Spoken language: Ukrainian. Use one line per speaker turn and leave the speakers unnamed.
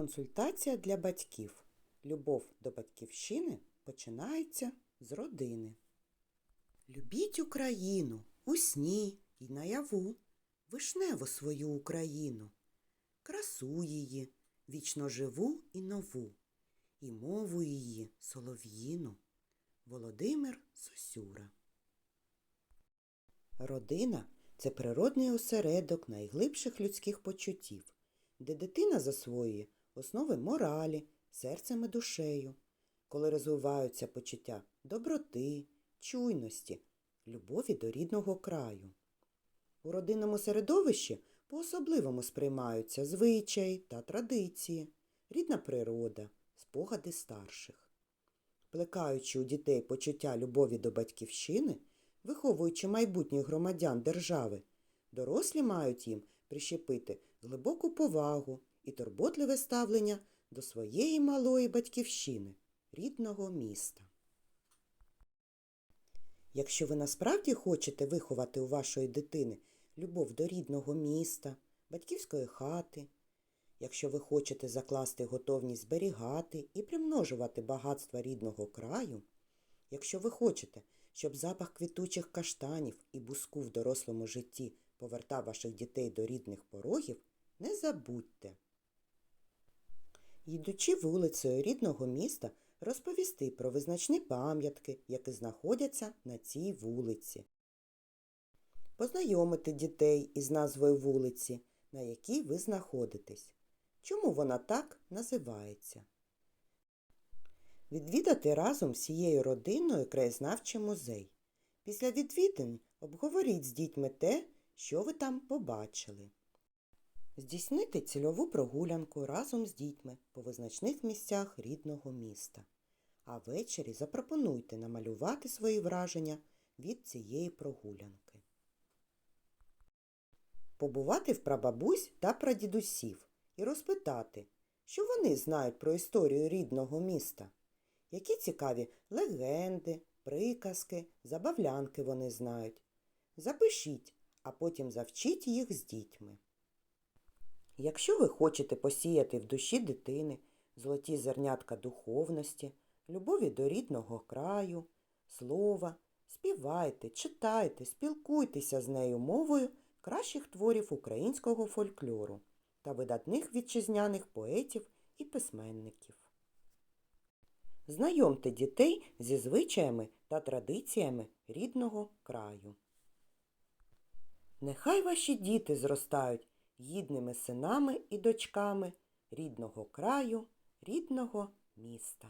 Консультація для батьків. Любов до батьківщини починається з родини. Любіть Україну у сні й наяву, вишневу свою Україну, красу її, вічно живу і нову, і мову її солов'їну. Володимир Сосюра. Родина це природний осередок найглибших людських почуттів, де дитина засвоює основи моралі, серцем і душею, коли розвиваються почуття доброти, чуйності, любові до рідного краю. У родинному середовищі по-особливому сприймаються звичаї та традиції, рідна природа, спогади старших. Плекаючи у дітей почуття любові до батьківщини, виховуючи майбутніх громадян держави, дорослі мають їм прищепити глибоку повагу і турботливе ставлення до своєї малої батьківщини, рідного міста. Якщо ви насправді хочете виховати у вашої дитини любов до рідного міста, батьківської хати, якщо ви хочете закласти готовність зберігати і примножувати багатства рідного краю, якщо ви хочете, щоб запах квітучих каштанів і буску в дорослому житті повертав ваших дітей до рідних порогів, не забудьте. Йдучи вулицею рідного міста, розповісти про визначні пам'ятки, які знаходяться на цій вулиці. Познайомити дітей із назвою вулиці, на якій ви знаходитесь. Чому вона так називається? Відвідати разом всією родиною краєзнавчий музей. Після відвідин обговоріть з дітьми те, що ви там побачили. Здійснити цільову прогулянку разом з дітьми по визначних місцях рідного міста. А ввечері запропонуйте намалювати свої враження від цієї прогулянки. Побувати в прабабусь та прадідусів і розпитати, що вони знають про історію рідного міста, які цікаві легенди, приказки, забавлянки вони знають. Запишіть, а потім завчіть їх з дітьми. Якщо ви хочете посіяти в душі дитини золоті зернятка духовності, любові до рідного краю, слова, співайте, читайте, спілкуйтеся з нею мовою кращих творів українського фольклору та видатних вітчизняних поетів і письменників. Знайомте дітей зі звичаями та традиціями рідного краю. Нехай ваші діти зростають гідними синами і дочками рідного краю, рідного міста.